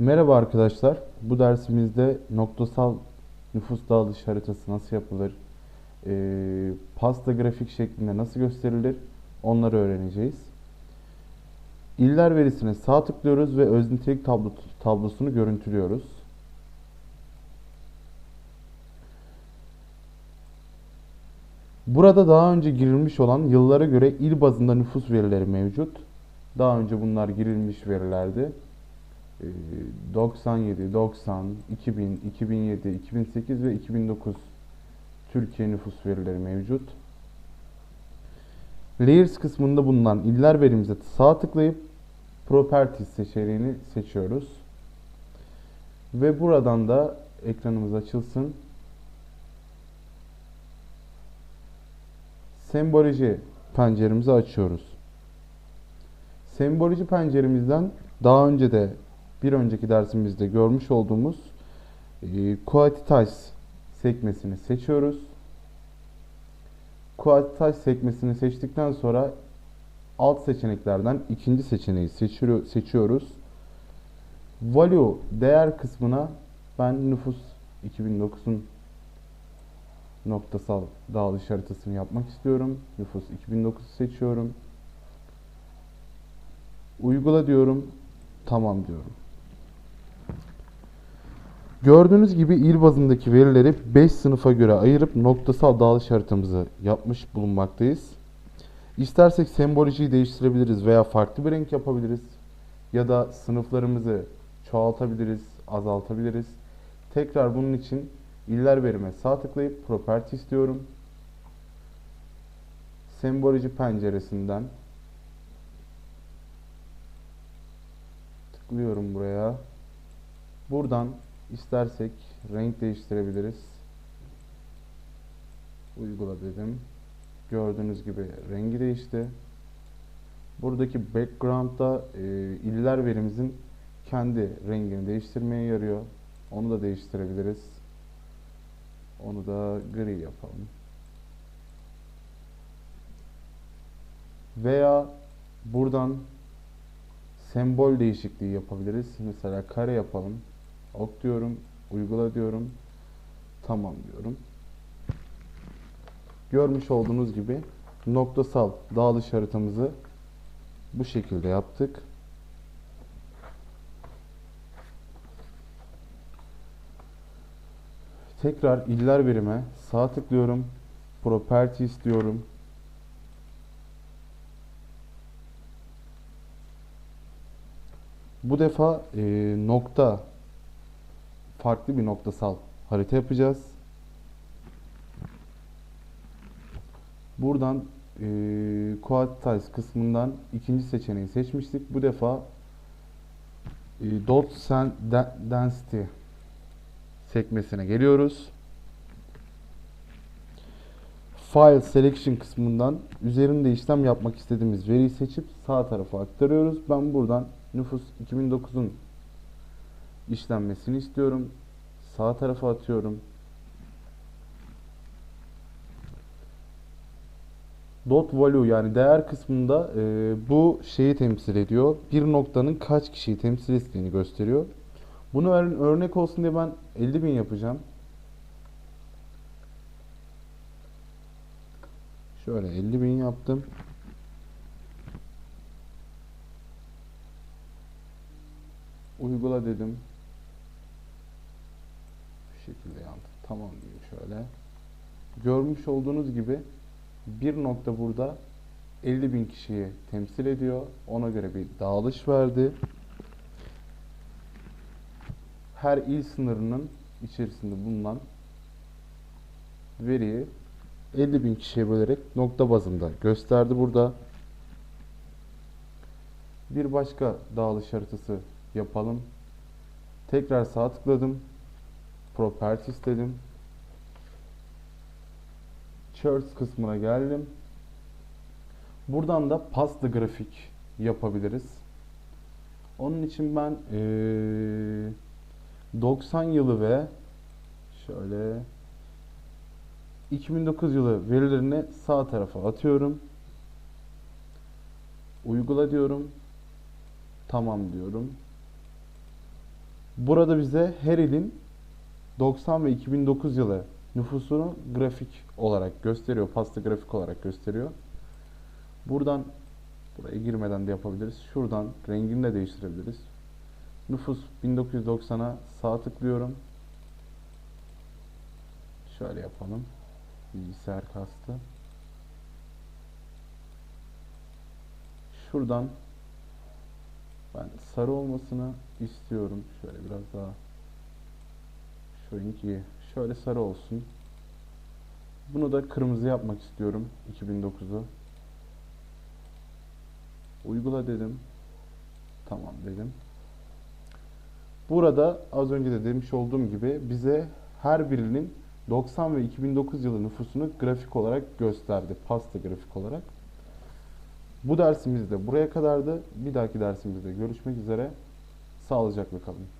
Merhaba arkadaşlar. Bu dersimizde noktasal nüfus dağılış haritası nasıl yapılır, eee, pasta grafik şeklinde nasıl gösterilir onları öğreneceğiz. İller verisine sağ tıklıyoruz ve öznitelik tablo, tablosunu görüntülüyoruz. Burada daha önce girilmiş olan yıllara göre il bazında nüfus verileri mevcut. Daha önce bunlar girilmiş verilerdi. Ee, 97, 90, 2000, 2007, 2008 ve 2009 Türkiye nüfus verileri mevcut. Layers kısmında bulunan iller verimize sağ tıklayıp Properties seçeneğini seçiyoruz. Ve buradan da ekranımız açılsın. Semboloji penceremizi açıyoruz. Semboloji penceremizden daha önce de bir önceki dersimizde görmüş olduğumuz e, Quantities sekmesini seçiyoruz. Quantities sekmesini seçtikten sonra alt seçeneklerden ikinci seçeneği seçiyor- seçiyoruz. Value değer kısmına ben nüfus 2009'un noktasal dağılış haritasını yapmak istiyorum. Nüfus 2009'u seçiyorum. Uygula diyorum. Tamam diyorum. Gördüğünüz gibi il bazındaki verileri 5 sınıfa göre ayırıp noktasal dağılış haritamızı yapmış bulunmaktayız. İstersek sembolojiyi değiştirebiliriz veya farklı bir renk yapabiliriz. Ya da sınıflarımızı çoğaltabiliriz, azaltabiliriz. Tekrar bunun için iller verime sağ tıklayıp property istiyorum. Semboloji penceresinden tıklıyorum buraya. Buradan istersek renk değiştirebiliriz. Uygula dedim. Gördüğünüz gibi rengi değişti. Buradaki background'da e, iller verimizin kendi rengini değiştirmeye yarıyor. Onu da değiştirebiliriz. Onu da gri yapalım. Veya buradan sembol değişikliği yapabiliriz. Mesela kare yapalım. Ok diyorum, uygula diyorum. Tamam diyorum. Görmüş olduğunuz gibi noktasal dağılış haritamızı bu şekilde yaptık. Tekrar iller verime sağ tıklıyorum. Property istiyorum. Bu defa e, nokta farklı bir noktasal harita yapacağız. Buradan e, Quantize kısmından ikinci seçeneği seçmiştik. Bu defa e, Dot Density sekmesine geliyoruz. File Selection kısmından üzerinde işlem yapmak istediğimiz veriyi seçip sağ tarafa aktarıyoruz. Ben buradan nüfus 2009'un işlenmesini istiyorum. Sağ tarafa atıyorum. Dot value yani değer kısmında e, bu şeyi temsil ediyor. Bir noktanın kaç kişiyi temsil ettiğini gösteriyor. Bunu ör- örnek olsun diye ben 50.000 yapacağım. Şöyle 50.000 yaptım. Uygula dedim. Bu şekilde yandı. Tamam diyeyim şöyle. Görmüş olduğunuz gibi bir nokta burada 50 bin kişiyi temsil ediyor. Ona göre bir dağılış verdi. Her il sınırının içerisinde bulunan veriyi 50 bin kişiye bölerek nokta bazında gösterdi burada. Bir başka dağılış haritası yapalım. Tekrar sağ tıkladım. Properties dedim. Charts kısmına geldim. Buradan da pasta grafik yapabiliriz. Onun için ben eee, 90 yılı ve şöyle 2009 yılı verilerini sağ tarafa atıyorum. Uygula diyorum. Tamam diyorum. Burada bize her ilin 90 ve 2009 yılı nüfusunu grafik olarak gösteriyor. Pasta grafik olarak gösteriyor. Buradan buraya girmeden de yapabiliriz. Şuradan rengini de değiştirebiliriz. Nüfus 1990'a sağ tıklıyorum. Şöyle yapalım. Bilgisayar kastı. Şuradan ben sarı olmasını istiyorum. Şöyle biraz daha şöyle şöyle sarı olsun. Bunu da kırmızı yapmak istiyorum 2009'u. Uygula dedim. Tamam dedim. Burada az önce de demiş olduğum gibi bize her birinin 90 ve 2009 yılı nüfusunu grafik olarak gösterdi. Pasta grafik olarak. Bu dersimiz de buraya kadardı. Bir dahaki dersimizde görüşmek üzere. Sağlıcakla kalın.